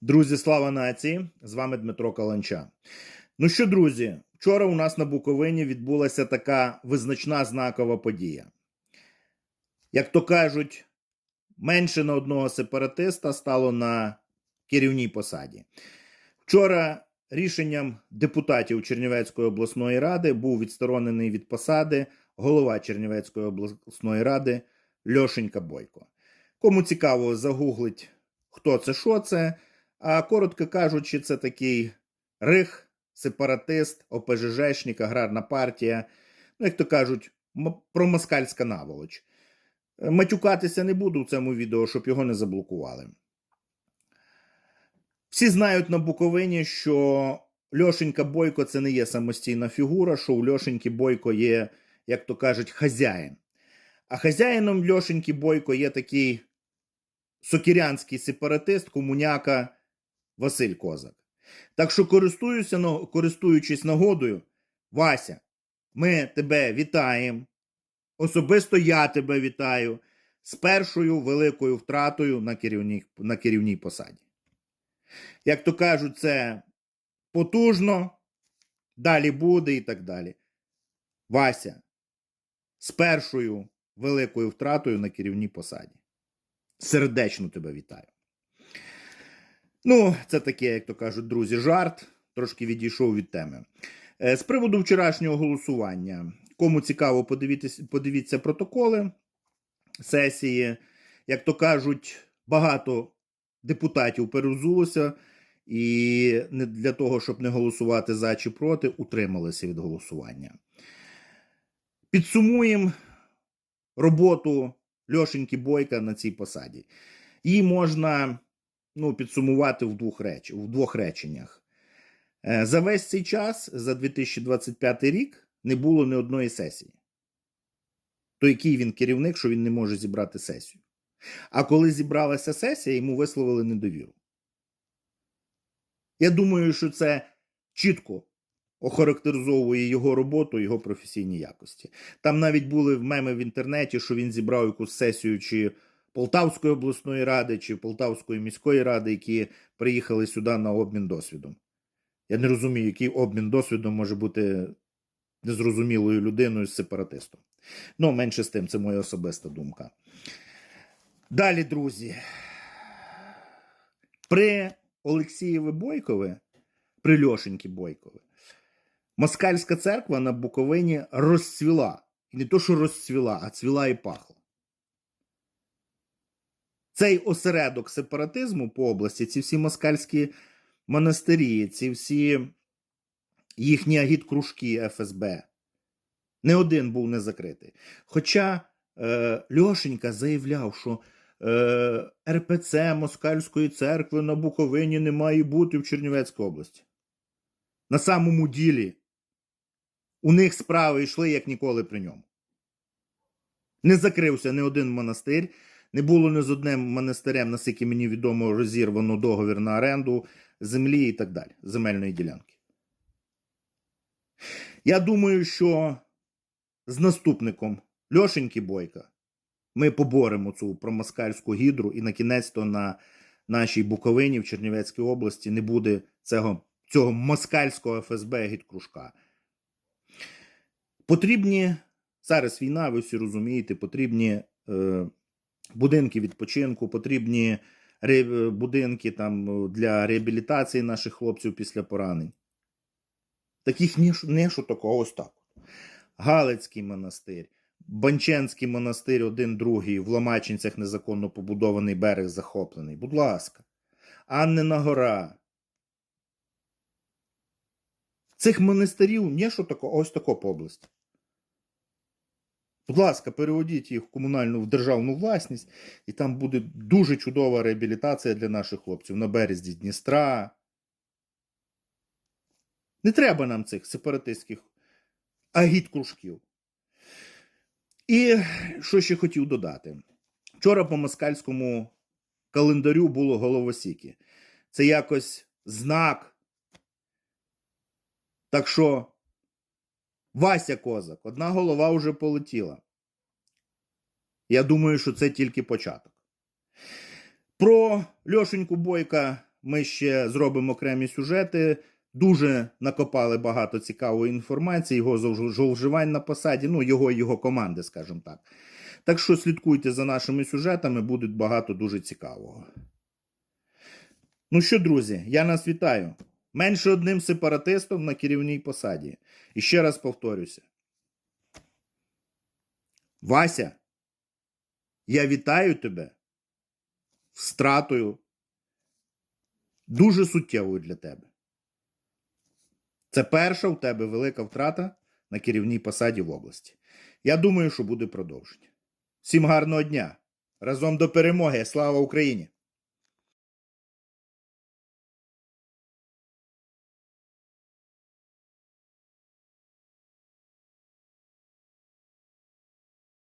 Друзі, слава нації! З вами Дмитро Каланча. Ну що, друзі, вчора у нас на Буковині відбулася така визначна знакова подія. Як то кажуть, менше на одного сепаратиста стало на керівній посаді. Вчора рішенням депутатів Чернівецької обласної ради був відсторонений від посади голова Чернівецької обласної ради Льошенька Бойко. Кому цікаво, загуглить, хто це, що це. А коротко кажучи, це такий рих, сепаратист, ОПЖЖшник, аграрна партія. Ну, як то кажуть, промоскальська наволоч. Е, Матюкатися не буду в цьому відео, щоб його не заблокували. Всі знають на Буковині, що Льошенька Бойко це не є самостійна фігура, що у Льошеньки Бойко є, як то кажуть, хазяїн. А хазяїном Льошеньки Бойко є такий сокірянський сепаратист, комуняка Василь Козак. Так що користуюся, користуючись нагодою, Вася, ми тебе вітаємо. Особисто я тебе вітаю з першою великою втратою на керівній, на керівній посаді. Як то кажуть, це потужно, далі буде і так далі. Вася, з першою великою втратою на керівній посаді. Сердечно тебе вітаю. Ну, це таке, як то кажуть, друзі, жарт. Трошки відійшов від теми. Е, З приводу вчорашнього голосування. Кому цікаво, подивіться, протоколи сесії. Як то кажуть, багато депутатів перезулося і не для того, щоб не голосувати за чи проти, утрималися від голосування. Підсумуємо роботу Льошеньки Бойка на цій посаді. Її можна ну, підсумувати в двох, реч... в двох реченнях. Е, За весь цей час, за 2025 рік, не було ні одної сесії. То який він керівник, що він не може зібрати сесію. А коли зібралася сесія, йому висловили недовіру. Я думаю, що це чітко охарактеризовує його роботу, його професійні якості. Там навіть були меми в інтернеті, що він зібрав якусь сесію чи Полтавської обласної ради, чи Полтавської міської ради, які приїхали сюди на обмін досвідом. Я не розумію, який обмін досвідом може бути незрозумілою людиною з сепаратистом. Ну, менше з тим, це моя особиста думка. Далі, друзі. При Олексієві Бойкові, при Льошеньки Бойкові, Москальська церква на Буковині розцвіла. І не то, що розцвіла, а цвіла і пахла. Цей осередок сепаратизму по області, ці всі москальські монастирі, ці всі їхні агіткружки ФСБ, не один був не закритий. Хоча е, Льошенька заявляв, що е, РПЦ Москальської церкви на Буковині не має бути в Чернівецькій області. На самому ділі у них справи йшли як ніколи при ньому. Не закрився ні один монастир, не було ні з одним монастирем, наскільки мені відомо, розірвано договір на оренду землі і так далі, земельної ділянки. Я думаю, що з наступником Льошеньки Бойка ми поборемо цю промоскальську гідру, і на кінець то на нашій Буковині в Чернівецькій області не буде цього, цього москальського ФСБ гідкружка. Потрібні зараз війна, ви всі розумієте, потрібні е, будинки відпочинку, потрібні будинки там е, для реабілітації наших хлопців після поранень. Таких не такого ось так. Галицький монастир, Банченський монастир, один другий, в Ломачинцях незаконно побудований берег захоплений. Будь ласка. Аннина гора. Цих монастирів не що такого, ось тако по області. Будь ласка, переводіть їх в комунальну в державну власність, і там буде дуже чудова реабілітація для наших хлопців на березі Дністра. Не треба нам цих сепаратистських агіт-кружків. І що ще хотів додати? Вчора по москальському календарю було головосіки. Це якось знак. Так що Вася Козак, одна голова вже полетіла. Я думаю, що це тільки початок. Про Льошеньку Бойка ми ще зробимо окремі сюжети. Дуже накопали багато цікавої інформації, його злов- зловживань на посаді, ну, його і його команди, скажімо так. Так що слідкуйте за нашими сюжетами, буде багато дуже цікавого. Ну що, друзі, я нас вітаю. Менше одним сепаратистом на керівній посаді. І ще раз повторюся. Вася, я вітаю тебе з стратою дуже суттєвою для тебе. Це перша у тебе велика втрата на керівній посаді в області. Я думаю, що буде продовження. Всім гарного дня! Разом до перемоги! Слава Україні!